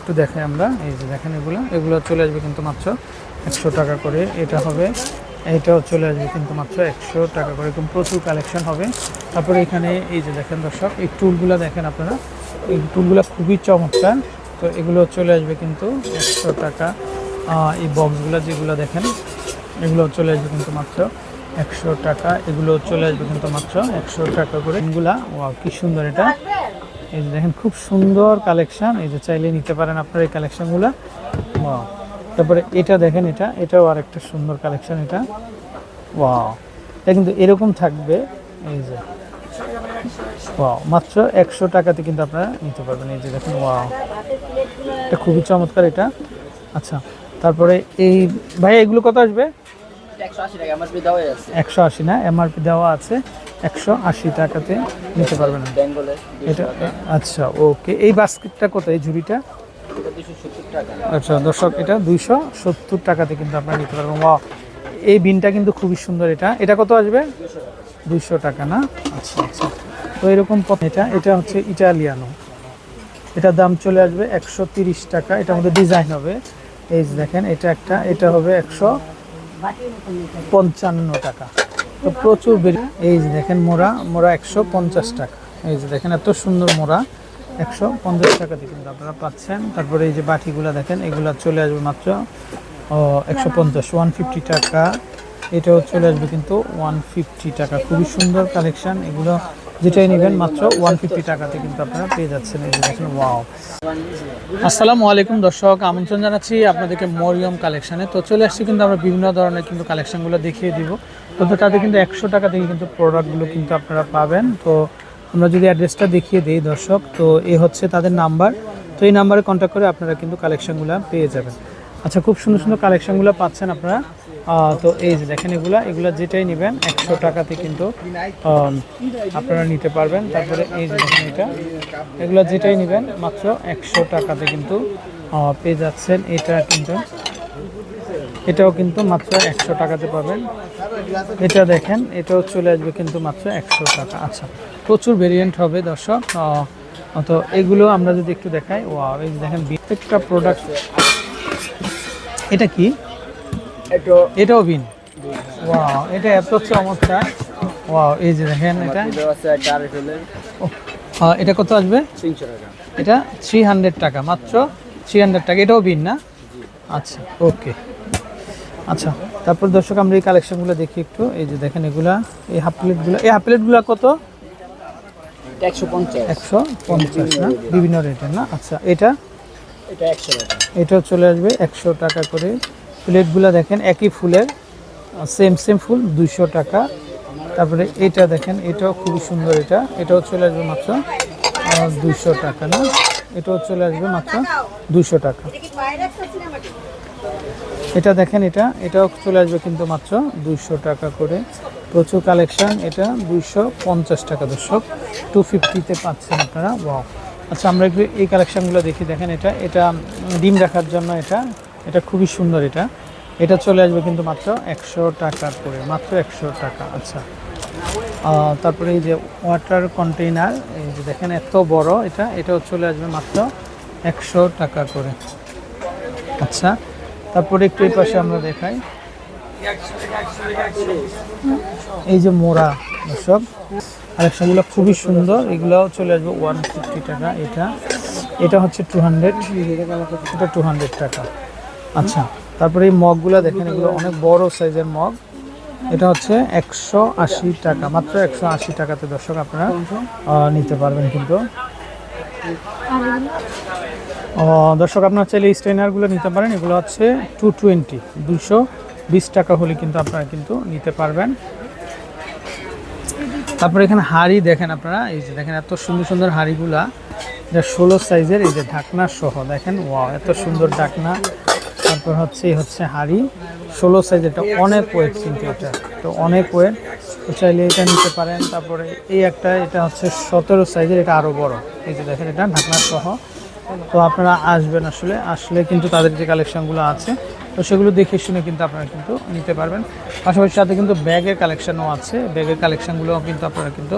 একটু দেখাই আমরা, এই যে দেখেন এগুলো। এগুলো চলে আসবে কিন্তু মাত্র একশো টাকা করে। এটা হবে এইটাও চলে আসবে কিন্তু মাত্র একশো টাকা করে। এরকম প্রচুর কালেকশন হবে। তারপরে এখানে এই যে দেখেন দর্শক, এই টুলগুলো দেখেন আপনারা। এই টুলগুলো খুবই চমৎকার। তো এগুলো চলে আসবে কিন্তু একশো টাকা। এই বক্সগুলো যেগুলো দেখেন, এগুলো চলে আসবে কিন্তু মাত্র একশো টাকা। এগুলো চলে আসবে কিন্তু মাত্র একশো টাকা করে। এগুলা ও কি সুন্দর এটা। এই যে দেখেন খুব সুন্দর কালেকশান এই যে চাইলে নিতে পারেন আপনার এই কালেকশানগুলো ওয়াও তারপরে এটা দেখেন এটা এটাও আরেকটা সুন্দর কালেকশান এটা। ওয়াও এটা কিন্তু এরকম থাকবে। এই যে। ওয়াও মাত্র একশো টাকাতে কিন্তু আপনারা নিতে পারবেন। এই যে দেখেন ওয়াও এটা খুবই চমৎকার এটা। আচ্ছা তারপরে এই ভাই এগুলো কত আসবে? একশো আশি না? এমআরপি দেওয়া আছে। একশো আশি টাকাতে নিতে পারবেন এটা আচ্ছা ওকে। এই বাস্কেটটা কত এই ঝুড়িটা? আচ্ছা দর্শক এটা দুইশো সত্তর টাকাতে কিন্তু আপনারা নিতে পারবেন। ওয়াও এই বিনটা কিন্তু খুবই সুন্দর এটা। এটা কত আসবে? দুইশো টাকা না? আচ্ছা আচ্ছা। তো এরকম পথ- এটা এটা হচ্ছে ইটালিয়ানো। এটার দাম চলে আসবে একশো তিরিশ টাকা। এটার মধ্যে ডিজাইন হবে। এই দেখেন এটা একটা এটা হবে একশো পঞ্চান্ন টাকা। তো প্রচুর এই যে দেখেন মোড়া মোড়া একশো পঞ্চাশ টাকা। এই যে দেখেন এত সুন্দর মোড়া, একশো পঞ্চাশ টাকাতে কিন্তু আপনারা পাচ্ছেন। তারপরে এই যে বাটিগুলো দেখেন, এগুলো চলে আসবে মাত্র একশো পঞ্চাশ ওয়ান ফিফটি টাকা। এটাও চলে আসবে কিন্তু ওয়ান ফিফটি টাকা। খুবই সুন্দর কালেকশন। এগুলো যেটাই নেবেন মাত্র ওয়ান ফিফটি টাকাতে কিন্তু আপনারা পেয়ে যাচ্ছেন। এই যে দেখেন, ওয়াও। আসসালামু আলাইকুম দর্শক, আমন্ত্রণ জানাচ্ছি আপনাদেরকে মরিয়ম কালেকশানে। তো চলে আসছি কিন্তু আমরা বিভিন্ন ধরনের কিন্তু কালেকশনগুলো দেখিয়ে দিব। তো তো তাতে কিন্তু একশো টাকা থেকে কিন্তু প্রোডাক্টগুলো কিন্তু আপনারা পাবেন। তো আমরা যদি অ্যাড্রেসটা দেখিয়ে দিই দর্শক, তো এ হচ্ছে তাদের নাম্বার তো এই নাম্বারে কন্ট্যাক্ট করে আপনারা কিন্তু কালেকশনগুলো পেয়ে যাবেন। আচ্ছা খুব সুন্দর সুন্দর কালেকশনগুলো পাচ্ছেন আপনারা। তো এই যে দেখেন এগুলা এগুলা যেটাই নেবেন, একশো টাকাতে কিন্তু আপনারা নিতে পারবেন। তারপরে এই যে দেখেন এটা, এগুলা যেটাই নেবেন, মাত্র একশো টাকাতে কিন্তু পেয়ে যাচ্ছেন। এটা কিন্তু এটাও কিন্তু মাত্র একশো টাকাতে পাবেন। এটা দেখেন এটাও চলে আসবে কিন্তু মাত্র একশো টাকা। আচ্ছা প্রচুর ভেরিয়েন্ট হবে দর্শক। তো এগুলো আমরা যদি একটু দেখাই ও এই দেখেন প্রত্যেকটা প্রোডাক্ট এটা কি? এটাও বিন। ওয়াও এটা এত চমৎকার। ওয়াও এই যে দেখেন এটা। এটা কত আসবে? এটা থ্রি হান্ড্রেড টাকা মাত্র থ্রি হান্ড্রেড টাকা। এটাও বিন না? আচ্ছা ওকে আচ্ছা তারপর দর্শক আমরা এই কালেকশনগুলো দেখি একটু। এই যে দেখেন এগুলা এই হাফ প্লেটগুলো এই হাফ প্লেটগুলো কত? একশো পঞ্চাশ। না? বিভিন্ন রেটের না? আচ্ছা এটা? এটাও চলে আসবে একশো টাকা করে। প্লেটগুলো দেখেন একই ফুলের সেম সেম ফুল দুইশো টাকা। তারপরে এটা দেখেন এটাও খুবই সুন্দর এটা। এটাও চলে আসবে মাত্র দুইশো টাকা না? এটাও চলে আসবে মাত্র দুইশো টাকা। এটা দেখেন এটা, এটাও চলে আসবে কিন্তু মাত্র দুইশো টাকা করে। প্রচুর কালেকশন, এটা দুইশো পঞ্চাশ টাকা দর্শক। টু ফিফটিতে পাচ্ছেন আপনারা ওয়াও আচ্ছা আমরা একটু এই কালেকশনগুলো দেখি, দেখেন এটা এটা ডিম রাখার জন্য এটা এটা খুবই সুন্দর এটা। এটা চলে আসবে কিন্তু মাত্র একশো টাকা করে, মাত্র একশো টাকা আচ্ছা। তারপরে এই যে ওয়াটার কন্টেইনার এই যে দেখেন এত বড় এটা, এটাও চলে আসবে মাত্র একশো টাকা করে। আচ্ছা তারপরে একটু এই পাশে আমরা দেখাই। এই যে মোড়া সব কালেকশনগুলো খুবই সুন্দর। এগুলোও চলে আসবে ওয়ান ফিফটি টাকা এটা। এটা হচ্ছে টু হান্ড্রেড এটা টু হান্ড্রেড টাকা। আচ্ছা তারপরে এই মগগুলো দেখেন, এগুলো অনেক বড় সাইজের মগ। এটা হচ্ছে একশো আশি টাকা, মাত্র একশো আশি টাকাতে দর্শক আপনারা নিতে পারবেন কিন্তু। দর্শক, আপনার চাইলে এই স্ট্রেনারগুলো নিতে পারেন। এগুলো হচ্ছে টু টোয়েন্টি দুশো বিশ টাকা হলে কিন্তু আপনারা কিন্তু নিতে পারবেন। তারপরে এখানে হাড়ি দেখেন আপনারা, এই যে দেখেন এত সুন্দর সুন্দর হাড়িগুলা। এটা ষোলো সাইজের, এই যে ঢাকনা সহ, দেখেন, ওয়াও, এত সুন্দর ঢাকনা। তারপর হচ্ছে হচ্ছে হাড়ি। ষোলো সাইজ, এটা অনেক ওয়েট কিন্তু এটা তো অনেক ওয়েট তো চাইলে এটা নিতে পারেন। তারপরে এই একটা, এটা হচ্ছে সতেরো সাইজের, এটা আরও বড়। এই যে দেখেন, এটা ঢাকনা সহ। তো আপনারা আসবেন আসলে আসলে কিন্তু তাদের যে কালেকশনগুলো আছে, তো সেগুলো দেখে শুনে কিন্তু আপনারা কিন্তু নিতে পারবেন। পাশাপাশি সাথে কিন্তু ব্যাগের কালেকশনও আছে, ব্যাগের কালেকশনগুলোও কিন্তু আপনারা কিন্তু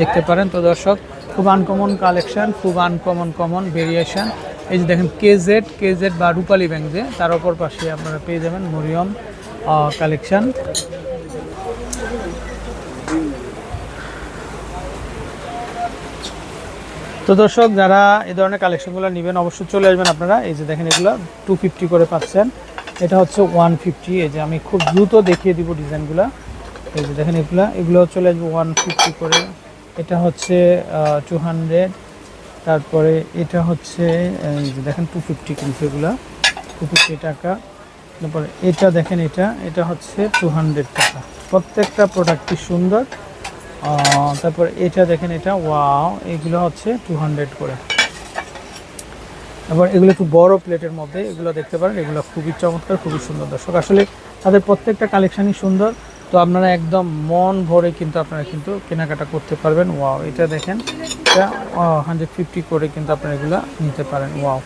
দেখতে পারেন। তো দর্শক, খুব আনকমন কালেকশন খুব আনকমন কমন ভেরিয়েশন এই যে দেখেন কেজেড কেজেড বা রূপালী ব্যাংক যে, তার অপর পাশে আপনারা পেয়ে যাবেন মরিয়ম কালেকশন তো দর্শক, যারা এই ধরনের কালেকশনগুলো নেবেন, অবশ্যই চলে আসবেন আপনারা। এই যে দেখেন, এগুলো টু ফিফটি করে পাচ্ছেন। এটা হচ্ছে ওয়ান ফিফটি এই যে আমি খুব দ্রুত দেখিয়ে দিব ডিজাইনগুলো। এই যে দেখেন, এগুলো এগুলো চলে আসবে ওয়ান ফিফটি করে। এটা হচ্ছে টু হান্ড্রেড তারপরে এটা হচ্ছে, এই যে দেখেন টু ফিফটি কিন্তু এগুলো। টু ফিফটি টাকা। তারপরে এটা দেখেন, এটা এটা হচ্ছে টু হান্ড্রেড টাকা। প্রত্যেকটা প্রোডাক্টই সুন্দর। তারপর এটা দেখেন এটা ওয়াও এগুলো হচ্ছে টু হান্ড্রেড করে। এবার এগুলো একটু বড় প্লেটের মধ্যে এগুলো দেখতে পারেন এগুলো খুবই চমৎকার খুবই সুন্দর। দর্শক আসলে তাদের প্রত্যেকটা কালেকশনই সুন্দর তো আপনারা একদম মন ভরে কিন্তু আপনারা কিন্তু কেনাকাটা করতে পারবেন। ওয়াও এটা দেখেন এটা হান্ড্রেড ফিফটি করে কিন্তু আপনারা এগুলো নিতে পারেন। ওয়াও।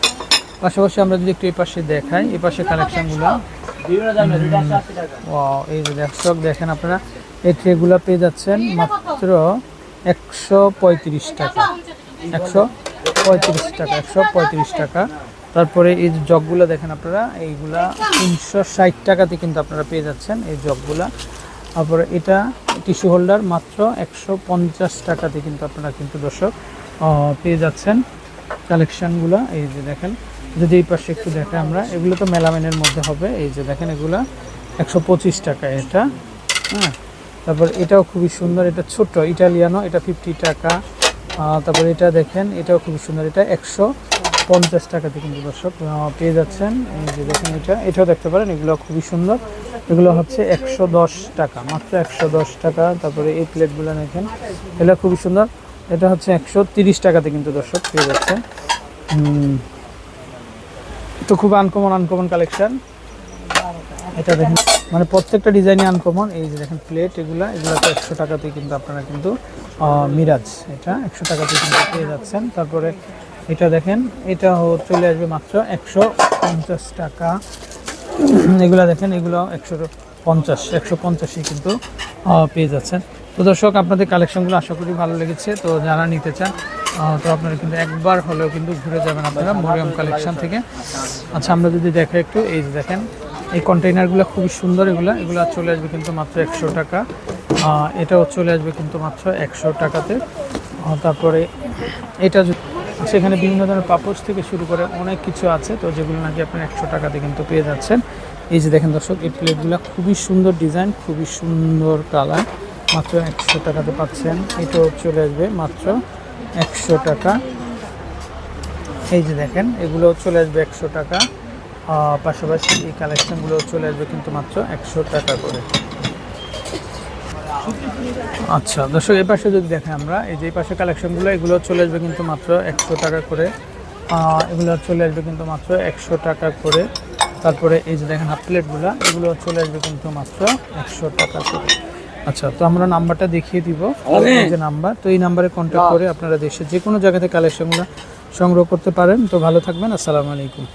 পাশাপাশি আমরা যদি একটু এই পাশে দেখাই এই পাশে কালেকশনগুলো ওয়াও এই দর্শক দেখেন আপনারা এই ট্রেগুলো পেয়ে যাচ্ছেন মাত্র একশো পঁয়ত্রিশ টাকা। একশো পঁয়ত্রিশ টাকা, একশো পঁয়ত্রিশ টাকা। তারপরে এই জগগুলো দেখেন আপনারা, এইগুলা তিনশো ষাট টাকাতে কিন্তু আপনারা পেয়ে যাচ্ছেন এই জগগুলা। তারপরে এটা টিস্যু হোল্ডার মাত্র একশো পঞ্চাশ টাকাতে কিন্তু আপনারা কিন্তু দর্শক পেয়ে যাচ্ছেন কালেকশানগুলো। এই যে দেখেন, যদি এই পাশে একটু দেখে আমরা, এগুলো তো মেলামেনের মধ্যে হবে। এই যে দেখেন এগুলা, একশো পঁচিশ টাকা এটা। হ্যাঁ তারপর এটাও খুবই সুন্দর, এটা ছোট ইটালিয়ানো, এটা ফিফটি টাকা। তারপর এটা দেখেন, এটাও খুবই সুন্দর, এটা একশো পঞ্চাশ টাকাতে কিন্তু দর্শক পেয়ে যাচ্ছেন। এই যে দেখেন এটা, এটাও দেখতে পারেন, এগুলো খুবই সুন্দর। এগুলো হচ্ছে একশো দশ টাকা, মাত্র একশো দশ টাকা। তারপরে এই প্লেটগুলো দেখেন, এগুলো খুবই সুন্দর। এটা হচ্ছে একশো তিরিশ টাকাতে কিন্তু দর্শক পেয়ে যাচ্ছে তো খুব আনকমন আনকমন কালেকশন এটা দেখেন মানে প্রত্যেকটা ডিজাইনই আনকমন এই যে দেখেন প্লেট এগুলা এগুলো তো একশো টাকাতে কিন্তু আপনারা কিন্তু মিরাজ এটা একশো টাকাতে কিন্তু পেয়ে যাচ্ছেন। তারপরে এটা দেখেন, এটা চলে আসবে মাত্র একশো পঞ্চাশ টাকা। এগুলা দেখেন, এগুলো একশো পঞ্চাশ, একশো পঞ্চাশই কিন্তু পেয়ে যাচ্ছেন। তো দর্শক, আপনাদের কালেকশনগুলো আশা করি ভালো লেগেছে। তো যারা নিতে চান তো আপনারা কিন্তু একবার হলেও কিন্তু ঘুরে যাবেন আপনারা মরিয়ম কালেকশন থেকে। আচ্ছা আমরা যদি দেখে একটু, এই যে দেখেন এই কন্টেইনারগুলো খুবই সুন্দর এগুলো। এগুলো চলে আসবে কিন্তু মাত্র একশো টাকা। এটাও চলে আসবে কিন্তু মাত্র একশো টাকাতে। তারপরে এটা সেখানে বিভিন্ন ধরনের পাপোশ থেকে শুরু করে অনেক কিছু আছে, তো যেগুলো নাকি আপনি একশো টাকাতে কিন্তু পেয়ে যাচ্ছেন। এই যে দেখেন দর্শক, এই প্লেটগুলো খুবই সুন্দর ডিজাইন, খুবই সুন্দর কালার। মাত্র একশো টাকাতে পাচ্ছেন। এটাও চলে আসবে মাত্র একশো টাকা। এই যে দেখেন এগুলো চলে আসবে একশো টাকা। পাশাপাশি এই কালেকশনগুলো চলে আসবে কিন্তু মাত্র একশো টাকা করে। আচ্ছা দর্শক এই পাশে যদি দেখেন আমরা এই যে এই পাশে কালেকশনগুলো এগুলো চলে আসবে কিন্তু মাত্র একশো টাকা করে। এগুলো চলে আসবে কিন্তু মাত্র একশো টাকা করে। তারপরে এই যে দেখেন হাফ প্লেটগুলো এগুলো চলে আসবে কিন্তু মাত্র একশো টাকা করে। আচ্ছা তো আমরা নাম্বারটা দেখিয়ে দিব। এই যে নাম্বার তো এই নাম্বারে কন্ট্যাক্ট করে আপনারা দেশের যে কোনো জায়গাতে কালেকশনগুলো সংগ্রহ করতে পারেন। তো ভালো থাকবেন আসসালামু আলাইকুম।